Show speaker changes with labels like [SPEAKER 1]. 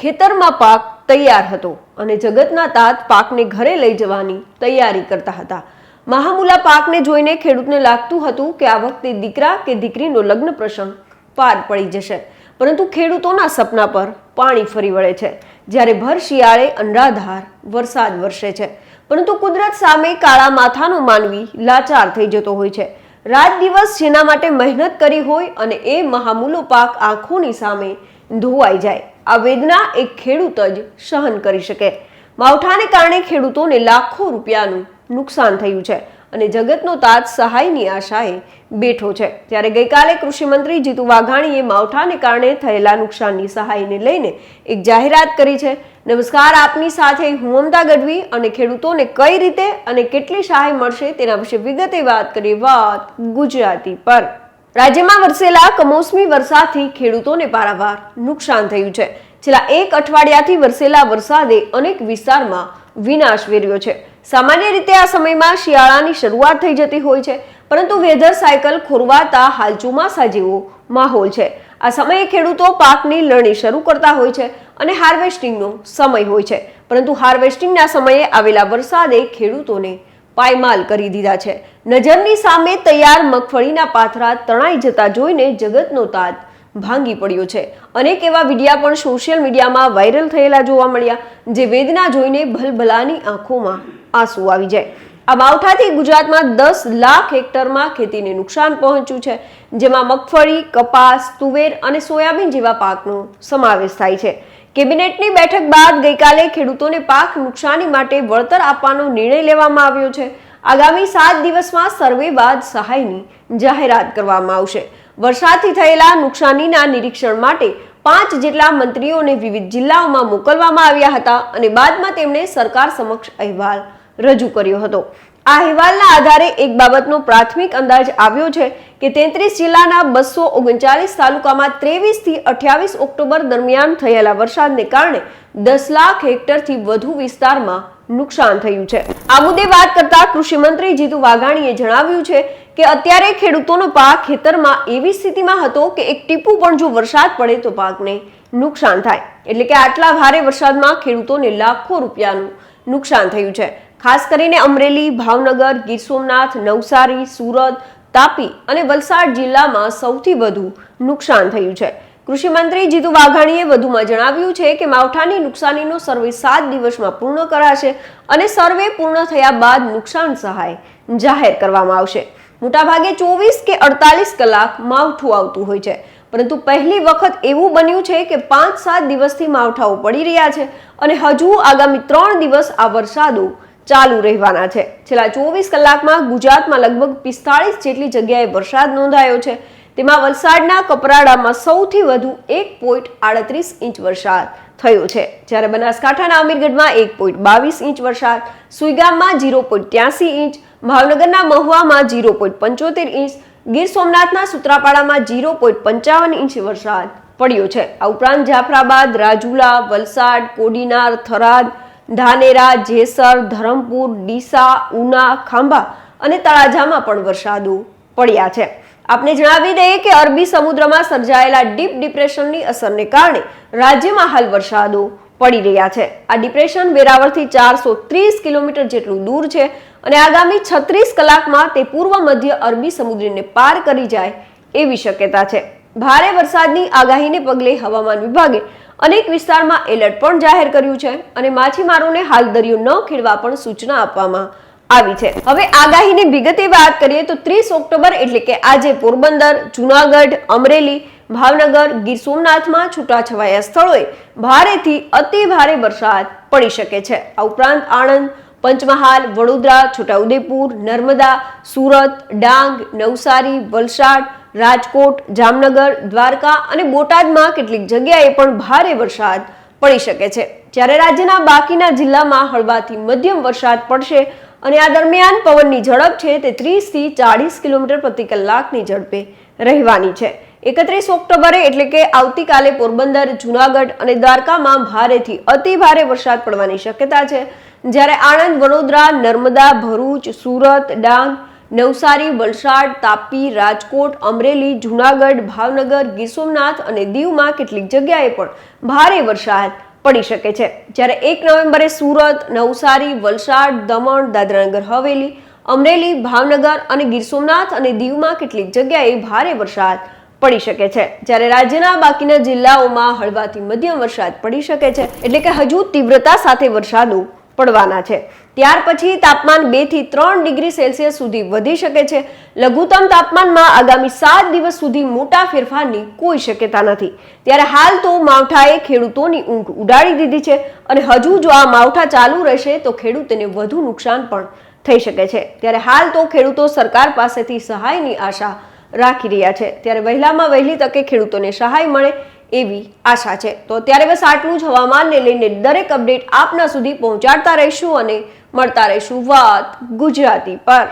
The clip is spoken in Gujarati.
[SPEAKER 1] ખેતરમાં પાક તૈયાર હતો અને જગતના તાત પાકને ઘરે લઈ જવાની તૈયારી કરતા હતા. મહામૂલા પાકને જોઈને ખેડૂતને લાગતું હતું કે આ વખતે દીકરા કે દીકરીનો લગ્ન પ્રસંગ પાર પડી જશે. પરંતુ ખેડૂતોના સપના પર પાણી ફરી વળે છે. જ્યારે ભર શિયાળે અનરાધાર વરસાદ વરસે છે. પરંતુ કુદરત સામે કાળા માથાનો માનવી લાચાર થઈ જતો હોય છે. રાત દિવસ જેના માટે મહેનત કરી હોય અને એ મહામૂલો પાક આંખોની સામે ધોવાઈ જાય. આ વેદના એક ખેડૂત જ સહન કરી શકે. માવઠાને કારણે ખેડૂતોને લાખો રૂપિયાનું નુકસાન થયું છે અને જગતનો તાજ સહાયની આશાએ બેઠો છે. ત્યારે ગઈકાલે કૃષિમંત્રી જીતુ વાઘાણીએ માવઠાને કારણે થયેલા નુકસાનની સહાયને લઈને એક જાહેરાત કરી છે. નમસ્કાર, આપની સાથે હું અમદા ગઢવી અને ખેડૂતોને કઈ રીતે અને કેટલી સહાય મળશે તેના વિશે વિગતે વાત કરીએ વાત ગુજરાતી પર. રાજ્યમાં વરસેલા કમોસમી વરસાદથી ખેડૂતોને પારાવાર નુકસાન થયું છે. છેલ્લા એક અઠવાડિયાથી વરસેલા વરસાદે અનેક વિસ્તારમાં વિનાશ વેર્યો છે. સામાન્ય રીતે આ સમયમાં શિયાળાની શરૂઆત થઈ જતી હોય છે, પરંતુ વેધર સાયકલ ખોરવાતા હાલ ચોમાસા જેવો માહોલ છે. આ સમયે ખેડૂતો પાકની લણણી શરૂ કરતા હોય છે અને હાર્વેસ્ટિંગનો સમય હોય છે. પરંતુ હાર્વેસ્ટિંગના સમયે આવેલા વરસાદે ખેડૂતોને પાયમાલ કરી દીધા છે. નજરની સામે તૈયાર મગફળીના પાથરા તણાઈ જતા જોઈને જગતનો તાત ભાંગી પડ્યો છે. અનેક એવા વિડીયા પણ સોશિયલ મીડિયામાં વાયરલ થયેલા જોવા મળ્યા, જે વેદના જોઈને ભલભલાની આંખોમાં આંસુ આવી જાય. આ માવઠાથી ગુજરાતમાં દસ લાખ હેક્ટરમાં ખેતીને નુકસાન પહોંચ્યું છે, જેમાં મગફળી, કપાસ, તુવેર અને સોયાબીન જેવા પાકનો સમાવેશ થાય છે. કેબિનેટની બેઠક બાદ ગઈકાલે ખેડૂતોને પાક નુકસાની માટે વળતર આપવાનો નિર્ણય લેવામાં આવ્યો છે. આગામી સાત દિવસમાં સર્વે બાદ સહાયની જાહેરાત કરવામાં આવશે. વરસાદથી થયેલા નુકસાનીના નિરીક્ષણ માટે પાંચ જેટલા મંત્રીઓને વિવિધ જિલ્લાઓમાં મોકલવામાં આવ્યા હતા અને બાદમાં તેમણે સરકાર સમક્ષ અહેવાલ રજૂ કર્યો હતો. આ અહેવાલના આધારે એક બાબતનો પ્રાથમિક અંદાજ આવ્યો છે કે તેત્રીસ જિલ્લાના બસો ઓગણચાલીસ તાલુકામાં ત્રેવીસથી અઠ્યાવીસ ઓક્ટોબર દરમિયાન થયેલા વરસાદને કારણે દસ લાખ હેક્ટરથી વધુ વિસ્તારમાં નુકસાન થયું છે. આ મુદ્દે વાત કરતા કૃષિમંત્રી જીતુ વાઘાણીએ જણાવ્યું છે કે અત્યારે ખેડૂતોનો પાક ખેતરમાં એવી સ્થિતિમાં હતો કે એક ટીપું પણ જો વરસાદ પડે તો પાકને નુકસાન થાય. એટલે કે આટલા ભારે વરસાદમાં ખેડૂતોને લાખો રૂપિયાનું નુકસાન થયું છે. ખાસ કરીને અમરેલી, ભાવનગર, ગીર સોમનાથ, નવસારી, સુરત, તાપી અને વલસાડ જિલ્લામાં સૌથી વધુ નુકસાન થયું છે. કૃષિ મંત્રી જીતુ વાઘાણીએ વધુમાં જણાવ્યું છે કે માવઠાની નુકસાનીનો સર્વે સાત દિવસમાં પૂર્ણ કરાશે અને સર્વે પૂર્ણ થયા બાદ નુકસાન સહાય જાહેર કરવામાં આવશે. મોટાભાગે ચોવીસ કે અડતાલીસ કલાક માવઠું આવતું હોય છે. પરંતુ પહેલી વખત એવું બન્યું છે કે પાંચ સાત દિવસથી માવઠાઓ પડી રહ્યા છે અને હજુ આગામી ત્રણ દિવસ આ વરસાદો ચાલુ રહેવાના છે. છેલ્લા ચોવીસ કલાકમાં ગુજરાતમાં લગભગ પિસ્તાળીસ જેટલી જગ્યાએ વરસાદ નોંધાયો છે. તેમાં વલસાડના કપરાડામાં સૌથી વધુ એક પોઈન્ટ આડત્રીસ ઇંચ વરસાદ થયો છે. જ્યારે બનાસકાંઠાના અમીરગઢમાં એક પોઈન્ટ બાવીસ ઇંચ વરસાદ, સુઈગામમાં જીરો પોઈન્ટ ત્યાસી ઇંચ, ભાવનગરના મહુવામાં જીરો પોઈન્ટ પંચોતેર ઇંચ, ગીર સોમનાથના સુત્રાપાડામાં જીરો પોઈન્ટ પંચાવન ઇંચ વરસાદ પડ્યો છે. આ ઉપરાંત જાફરાબાદ, રાજુલા, વલસાડ, કોડીનાર, થરાદ ધાનેરા, જેસર, ધરમપુર, ડીસા, ઉના, ખાંભા અને તળાજામાં પણ વરસાદો પડ્યા છે. આપને જણાવી દઈએ કે અરબી સમુદ્રમાં સર્જાયેલા ડીપ ડિપ્રેશનની અસરને કારણે રાજ્યમાં હાલ વરસાદો પડી રહ્યા છે. આ ડિપ્રેશન વેરાવળથી ચારસો ત્રીસ કિલોમીટર જેટલું દૂર છે અને આગામી છત્રીસ કલાકમાં તે પૂર્વ મધ્ય અરબી સમુદ્રને પાર કરી જાય એવી શક્યતા છે. ભારે વરસાદની આગાહીને પગલે હવામાન વિભાગે અનેક વિસ્તારમાં એલર્ટ પણ જાહેર કર્યું છે અને માછીમારોને હાલ દરિયો ન ખેડવા પણ સૂચના આપવામાં આવી છે. હવે આગાહીની વિગતે વાત કરીએ તો ત્રીસ ઓક્ટોબર એટલે કે આજે પોરબંદર, જુનાગઢ, અમરેલી, ભાવનગર, ગીર સોમનાથમાં છૂટાછવાયા સ્થળોએ ભારેથી અતિ ભારે વરસાદ પડી શકે છે. આ ઉપરાંત આણંદ, પંચમહાલ, વડોદરા, છોટાઉદેપુર, નર્મદા, સુરત, ડાંગ, નવસારી, વલસાડ રાજકોટ, જામનગર, દ્વારકા અને બોટાદમાં કેટલીક જગ્યાએ પણ ભારે વરસાદ પડી શકે છે. જ્યારે રાજ્યના બાકીના જિલ્લામાં હળવાથી મધ્યમ વરસાદ પડશે અને આ દરમિયાન પવનની ઝડપ છે તે ત્રીસથી ચાળીસ કિલોમીટર પ્રતિ કલાકની ઝડપે રહેવાની છે. એકત્રીસ ઓક્ટોબરે એટલે કે આવતીકાલે પોરબંદર, જુનાગઢ અને દ્વારકામાં ભારેથી અતિ ભારે વરસાદ પડવાની શક્યતા છે. જ્યારે આણંદ, વડોદરા, નર્મદા, ભરૂચ, સુરત, ડાંગ નવસારી, વલસાડ, તાપી, રાજકોટ, અમરેલી, જુનાગઢ, ભાવનગર ગીર સોમનાથ અને દીવમાં કેટલીક જગ્યાએ પણ ભારે વરસાદ પડી શકે છે. જ્યારે એક નવેમ્બરે સુરત, નવસારી, વલસાડ, દમણ, દાદરાનગર, હવેલી, અમરેલી, ભાવનગર અને ગીર સોમનાથ અને દીવમાં કેટલીક જગ્યાએ ભારે વરસાદ પડી શકે છે. જ્યારે રાજ્યના બાકીના જિલ્લાઓમાં હળવાથી મધ્યમ વરસાદ પડી શકે છે. એટલે કે હજુ તીવ્રતા સાથે વરસાદો પડવાના છે. ત્યાર પછી તાપમાન બેથી ત્રણ ડિગ્રી સેલ્સિયસ સુધી વધી શકે છે. લઘુત્તમ તાપમાનમાં આગામી સાત દિવસ સુધી મોટા ફેરફારની કોઈ શક્યતા નથી. ત્યારે હાલ તો માવઠાએ ખેડૂતોની ઊંઘ ઉડાડી દીધી છે અને હજુ જો આ માવઠા ચાલુ રહેશે તો ખેડૂતને વધુ નુકસાન પણ થઈ શકે છે. ત્યારે હાલ તો ખેડૂતો સરકાર પાસેથી સહાયની આશા રાખી રહ્યા છે. ત્યારે વહેલામાં વહેલી તકે ખેડૂતોને સહાય મળે એવી આશા છે. તો અત્યારે બસ આટલું જ હવામાનને લઈને દરેક અપડેટ આપના સુધી પહોંચાડતા રહીશું અને મળતા રહીશું વાત ગુજરાતી પર.